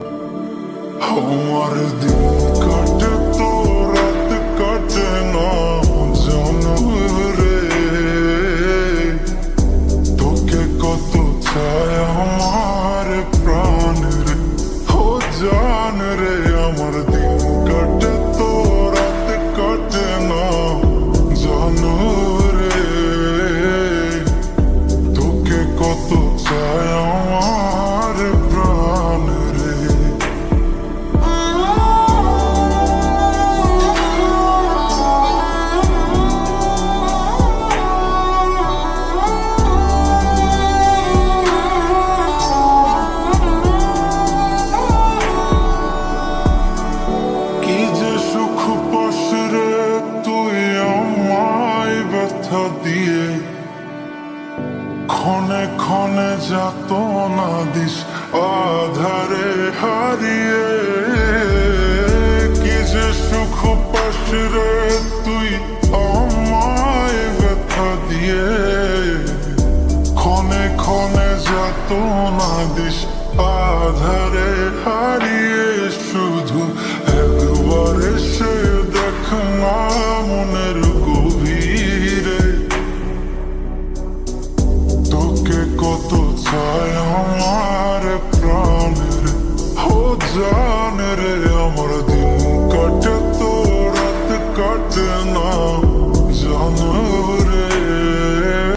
আমার দিন কাটে তো রাত কাটে না রে তোকে কত চায় আমার প্রাণ রে ও জান রে দিয়ে ক্ষণে ক্ষণে যাত না দিস, আধারে হারিয়ে। কি যে সুখ রে তুই আমায় ব্যথা দিয়ে। ক্ষণে ক্ষণে যাত না দিস, আধারে তো চাই আমার প্রাণের ও জান রে আমার